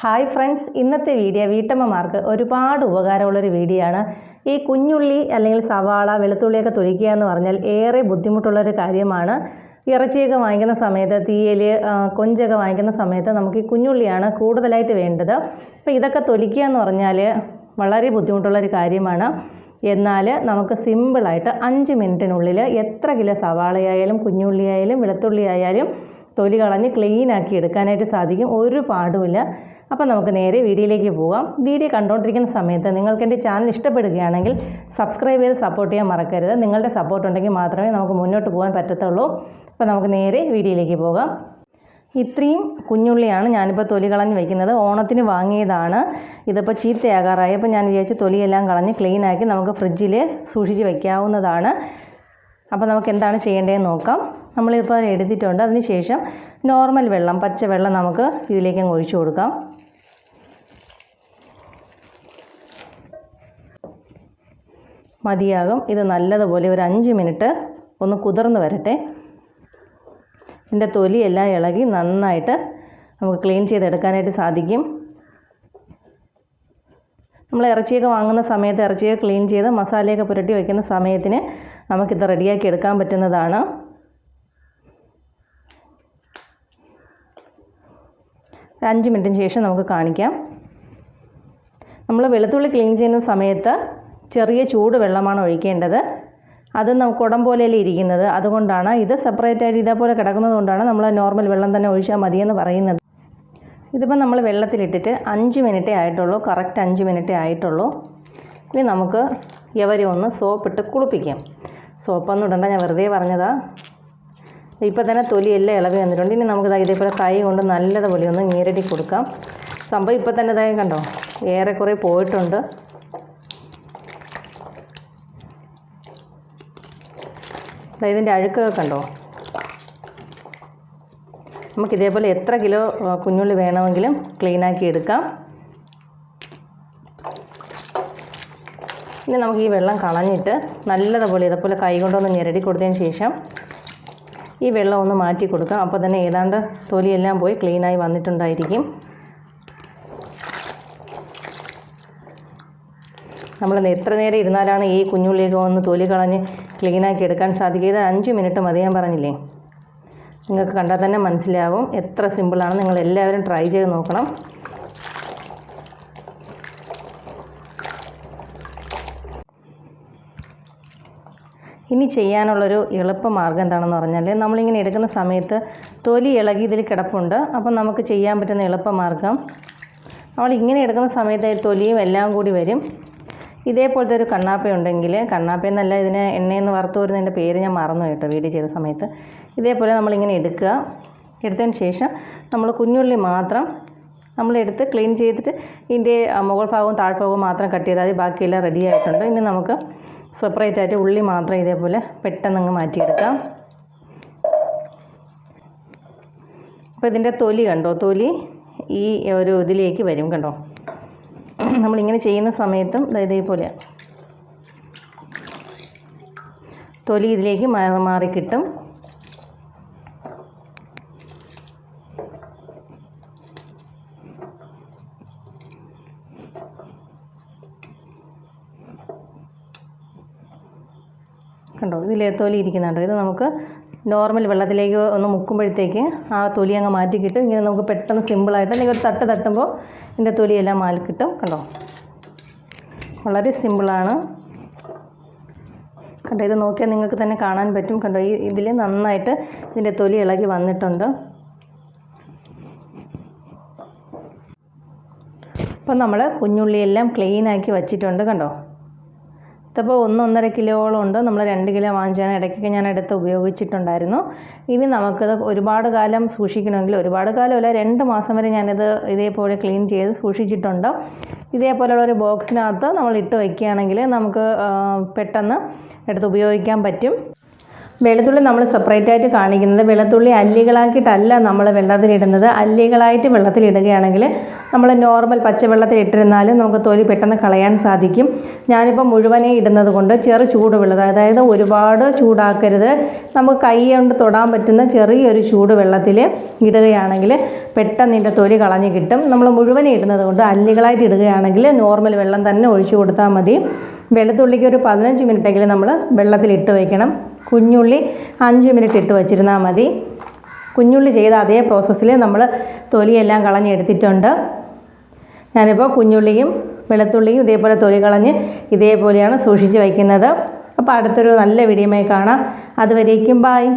Hi friends ഇന്നത്തെ video വീട്ടമ്മമാർക്ക് ഒരുപാട് ഉപകാരമുള്ളൊരു വീഡിയോ ആണ്. ഈ കുഞ്ഞുള്ളി അല്ലെങ്കിൽ സവാള വെളുത്തുള്ളിയൊക്കെ തൊലിക്കുക എന്ന് പറഞ്ഞാൽ ഏറെ ബുദ്ധിമുട്ടുള്ളൊരു കാര്യമാണ്. ഇറച്ചിയൊക്കെ വാങ്ങിക്കുന്ന സമയത്ത് തീയൽ കൊഞ്ചൊക്കെ വാങ്ങിക്കുന്ന സമയത്ത് നമുക്ക് ഈ കുഞ്ഞുള്ളിയാണ് കൂടുതലായിട്ട് വേണ്ടത്. അപ്പോൾ ഇതൊക്കെ തൊലിക്കുക എന്ന് പറഞ്ഞാൽ വളരെ ബുദ്ധിമുട്ടുള്ളൊരു കാര്യമാണ്. എന്നാൽ നമുക്ക് സിമ്പിളായിട്ട് അഞ്ച് മിനിറ്റിനുള്ളിൽ എത്ര കിലോ സവാളയായാലും കുഞ്ഞുള്ളിയായാലും വെളുത്തുള്ളി ആയാലും തൊലി കളഞ്ഞ് ക്ലീൻ ആക്കി എടുക്കാനായിട്ട് സാധിക്കും. ഒരു പാടുമില്ല. അപ്പോൾ നമുക്ക് നേരെ വീഡിയോയിലേക്ക് പോകാം വീഡിയോ കണ്ടുകൊണ്ടിരിക്കുന്ന സമയത്ത് നിങ്ങൾക്ക് എന്റെ ചാനൽ ഇഷ്ടപ്പെടുകയാണെങ്കിൽ സബ്സ്ക്രൈബ് ചെയ്ത് സപ്പോർട്ട് ചെയ്യാൻ മറക്കരുത്. നിങ്ങളുടെ സപ്പോർട്ട് ഉണ്ടെങ്കിൽ മാത്രമേ നമുക്ക് മുന്നോട്ട് പോകാൻ പറ്റത്തുള്ളൂ. അപ്പോൾ നമുക്ക് നേരെ വീഡിയോയിലേക്ക് പോകാം. ഇത്രയും കുഞ്ഞുള്ളിയാണ് ഞാനിപ്പോൾ തൊലി കളഞ്ഞ് വയ്ക്കുന്നത് ഓണത്തിന് വാങ്ങിയതാണ്. ഇതിപ്പോൾ ചീത്തയാകാറായി. അപ്പോൾ ഞാൻ വിചാരിച്ച് തൊലിയെല്ലാം കളഞ്ഞ് ക്ലീനാക്കി നമുക്ക് ഫ്രിഡ്ജിൽ സൂക്ഷിച്ച് വയ്ക്കാവുന്നതാണ് അപ്പോൾ നമുക്ക് എന്താണ് ചെയ്യേണ്ടതെന്ന് നോക്കാം. നമ്മളിപ്പോൾ എടുത്തിട്ടുണ്ട് അതിന് ശേഷം നോർമൽ വെള്ളം പച്ച വെള്ളം നമുക്ക് ഇതിലേക്ക് ഒഴിച്ചു കൊടുക്കാം. മതിയാകും. ഇത് നല്ലതുപോലെ ഒരു അഞ്ച് മിനിറ്റ് ഒന്ന് കുതിർന്ന് വരട്ടെ. ഇതിന്റെ തൊലിയെല്ലാം ഇളകി നന്നായിട്ട് നമുക്ക് ക്ലീൻ ചെയ്തെടുക്കാനായിട്ട് സാധിക്കും. നമ്മൾ ഇറച്ചിയൊക്കെ വാങ്ങുന്ന സമയത്ത് ഇറച്ചിയൊക്കെ ക്ലീൻ ചെയ്ത് മസാലയൊക്കെ പുരട്ടി വയ്ക്കുന്ന സമയത്തിന് നമുക്കിത് റെഡിയാക്കി എടുക്കാൻ പറ്റുന്നതാണ്. അഞ്ച് മിനിറ്റിന് ശേഷം നമുക്ക് കാണിക്കാം. നമ്മൾ വെളുത്തുള്ളി ക്ലീൻ ചെയ്യുന്ന സമയത്ത് ചെറിയ ചൂട് വെള്ളമാണ് ഒഴിക്കേണ്ടത്. അത് നമുക്ക് കുടം പോലെയല്ലേ ഇരിക്കുന്നത്. അതുകൊണ്ടാണ് ഇത് സെപ്പറേറ്റ് ആയിട്ട് ഇതേപോലെ കിടക്കുന്നത് കൊണ്ടാണ് നമ്മൾ നോർമൽ വെള്ളം തന്നെ ഒഴിച്ചാൽ മതിയെന്ന് പറയുന്നത്. ഇതിപ്പോൾ നമ്മൾ വെള്ളത്തിലിട്ടിട്ട് അഞ്ച് മിനിറ്റേ ആയിട്ടുള്ളൂ. കറക്റ്റ് അഞ്ച് മിനിറ്റേ ആയിട്ടുള്ളൂ. ഇനി നമുക്ക് ഇവരെ ഒന്ന് സോപ്പിട്ട് കുളിപ്പിക്കാം. സോപ്പൊന്നും ഇടണ്ട ഞാൻ വെറുതെ പറഞ്ഞതാ. ഇപ്പോൾ തന്നെ തൊലി എല്ലാം ഇളവ് വന്നിട്ടുണ്ട്. ഇനി നമുക്ക് ഇതേപോലെ കൈ കൊണ്ട് നല്ലതുപോലെ ഒന്ന് നീരടി കൊടുക്കാം. സംഭവം ഇപ്പോൾ തന്നെ ഇതായി കണ്ടോ? ഏറെക്കുറെ പോയിട്ടുണ്ട്. ദാ ഇതിന്റെ അഴുക്കൊക്കെ കണ്ടോ? നമുക്ക് ഇതേപോലെ എത്ര കിലോ കുഞ്ഞുള്ളി വേണമെങ്കിലും ക്ലീനാക്കി എടുക്കാം. ഇനി നമുക്ക് ഈ വെള്ളം കളഞ്ഞിട്ട് നല്ലതുപോലെ ഇതേപോലെ കൈ കൊണ്ടൊന്ന് ഞെരടി കൊടുത്തതിന് ശേഷം ഈ വെള്ളം ഒന്ന് മാറ്റി കൊടുക്കാം. അപ്പോൾ തന്നെ ഏതാണ്ട് തൊലിയെല്ലാം പോയി ക്ലീനായി വന്നിട്ടുണ്ടായിരിക്കും. നമ്മൾ എത്ര നേരം ഇരുന്നാലാണ് ഈ കുഞ്ഞുള്ളിയൊക്കെ ഒന്ന് തൊലി കളഞ്ഞ് ക്ലീനാക്കി എടുക്കാൻ സാധിക്കും ഇത് അഞ്ച് മിനിറ്റ് മതി ഞാൻ പറഞ്ഞില്ലേ? നിങ്ങൾക്ക് കണ്ടാൽ തന്നെ മനസ്സിലാവും എത്ര സിമ്പിളാണ് നിങ്ങൾ എല്ലാവരും ട്രൈ ചെയ്ത് നോക്കണം. ഇനി ചെയ്യാനുള്ളൊരു എളുപ്പ മാർഗം എന്താണെന്ന് പറഞ്ഞാൽ നമ്മളിങ്ങനെ എടുക്കുന്ന സമയത്ത് തൊലി ഇളകി ഇതിൽ കിടപ്പുണ്ട്. അപ്പം നമുക്ക് ചെയ്യാൻ പറ്റുന്ന എളുപ്പമാർഗം നമ്മൾ ഇങ്ങനെ എടുക്കുന്ന സമയത്ത് തൊലിയും എല്ലാം കൂടി വരും. ഇതേപോലത്തെ ഒരു കണ്ണാപ്പ ഉണ്ടെങ്കിൽ കണ്ണാപ്പ എന്നല്ല ഇതിന് എണ്ണയെന്ന് വറുത്ത് വരുന്നതിന്റെ പേര് ഞാൻ മറന്നു കേട്ടോ വീഡിയോ ചെയ്ത സമയത്ത്. ഇതേപോലെ നമ്മളിങ്ങനെ എടുക്കുക. എടുത്തതിന് ശേഷം നമ്മൾ കുഞ്ഞുള്ളി മാത്രം നമ്മളെടുത്ത് ക്ലീൻ ചെയ്തിട്ട് ഇതിന്റെ മുകൾ ഭാഗവും താഴ്ഭാഗവും മാത്രം കട്ട് ചെയ്താൽ മതി. ബാക്കിയെല്ലാം റെഡി ആയിട്ടുണ്ട്. ഇനി നമുക്ക് സെപ്പറേറ്റ് ആയിട്ട് ഉള്ളി മാത്രം ഇതേപോലെ പെട്ടെന്ന് അങ്ങ് മാറ്റിയെടുക്കാം. അപ്പോൾ ഇതിന്റെ തൊലി കണ്ടോ? തൊലി ഈ ഒരു ഇതിലേക്ക് വരും കണ്ടോ? നമ്മളിങ്ങനെ ചെയ്യുന്ന സമയത്തും ദാ ഇതേപോലെ തൊലി ഇതിലേക്ക് മാറി കിട്ടും കണ്ടോ? ഇതിൽ തൊലി ഇരിക്കുന്നുണ്ടോ. ഇത് നമുക്ക് നോർമൽ വെള്ളത്തിലേക്ക് ഒന്ന് മുക്കുമ്പോഴത്തേക്ക് ആ തൊലി അങ്ങ് മാറ്റി കിട്ടും. ഇങ്ങനെ നമുക്ക് പെട്ടെന്ന് സിമ്പിളായിട്ട് അല്ലെങ്കിൽ ഒരു തട്ട് തട്ടുമ്പോൾ ഇതിന്റെ തൊലിയെല്ലാം മാലി കിട്ടും കണ്ടോ? വളരെ സിമ്പിളാണ് കണ്ടോ ഇത് നോക്കിയാൽ നിങ്ങൾക്ക് തന്നെ കാണാൻ പറ്റും. കണ്ടോ ഈ ഇതിൽ നന്നായിട്ട് ഇതിന്റെ തൊലി ഇളകി വന്നിട്ടുണ്ട്. അപ്പം നമ്മൾ കുഞ്ഞുള്ളിയെല്ലാം ക്ലീനാക്കി വച്ചിട്ടുണ്ട് കണ്ടോ? ഇതിപ്പോൾ ഒന്നൊന്നര കിലോളം ഉണ്ട്. നമ്മൾ രണ്ട് കിലോ വാങ്ങിച്ചാണ് ഇടയ്ക്കൊക്കെ ഞാൻ എടുത്ത് ഉപയോഗിച്ചിട്ടുണ്ടായിരുന്നു. ഇനി നമുക്കത് ഒരുപാട് കാലം സൂക്ഷിക്കണമെങ്കിൽ ഒരുപാട് കാലമല്ല രണ്ട് മാസം വരെ ഞാനിത് ഇതേപോലെ ക്ലീൻ ചെയ്ത് സൂക്ഷിച്ചിട്ടുണ്ട്. ഇതേപോലെയുള്ള ഒരു ബോക്സിനകത്ത് നമ്മൾ ഇട്ട് വയ്ക്കുകയാണെങ്കിൽ നമുക്ക് പെട്ടെന്ന് എടുത്ത് ഉപയോഗിക്കാൻ പറ്റും. വെളുത്തുള്ളി നമ്മൾ സെപ്പറേറ്റ് ആയിട്ട് കാണിക്കുന്നത്. വെളുത്തുള്ളി അല്ലികളാക്കിയിട്ടല്ല നമ്മൾ വെള്ളത്തിലിടുന്നത്. അല്ലികളായിട്ട് വെള്ളത്തിലിടുകയാണെങ്കിൽ നമ്മൾ നോർമൽ പച്ചവെള്ളത്തിൽ ഇട്ടിരുന്നാലും നമുക്ക് തൊലി പെട്ടെന്ന് കളയാൻ സാധിക്കും. ഞാനിപ്പോൾ മുഴുവനേ ഇടുന്നത് കൊണ്ട് ചെറു ചൂടുവെള്ളം അതായത് ഒരുപാട് ചൂടാക്കരുത്. നമുക്ക് കൈ കൊണ്ട് തൊടാൻ പറ്റുന്ന ചെറിയൊരു ചൂടുവെള്ളത്തിൽ ഇടുകയാണെങ്കിൽ പെട്ടെന്ന് ഇതിന്റെ തൊലി കളഞ്ഞ് കിട്ടും. നമ്മൾ മുഴുവനേ ഇടുന്നത് കൊണ്ട് അല്ലികളായിട്ട് ഇടുകയാണെങ്കിൽ നോർമൽ വെള്ളം തന്നെ ഒഴിച്ചു കൊടുത്താൽ മതി. വെളുത്തുള്ളിക്ക് ഒരു പതിനഞ്ച് മിനിറ്റെങ്കിലും നമ്മൾ വെള്ളത്തിൽ ഇട്ട് വയ്ക്കണം കുഞ്ഞുള്ളി അഞ്ച് മിനിറ്റ് ഇട്ട് വച്ചിരുന്നാൽ മതി. കുഞ്ഞുള്ളി ചെയ്ത അതേ പ്രോസസ്സിൽ നമ്മൾ തൊലിയെല്ലാം കളഞ്ഞെടുത്തിട്ടുണ്ട് ഞാനിപ്പോൾ കുഞ്ഞുള്ളിയും വെളുത്തുള്ളിയും ഇതേപോലെ തൊലി കളഞ്ഞ് ഇതേപോലെയാണ് സൂക്ഷിച്ച് വയ്ക്കുന്നത്. അപ്പോൾ അടുത്തൊരു നല്ല വീഡിയോയുമായി കാണാം. അതുവരേക്കും ബായ്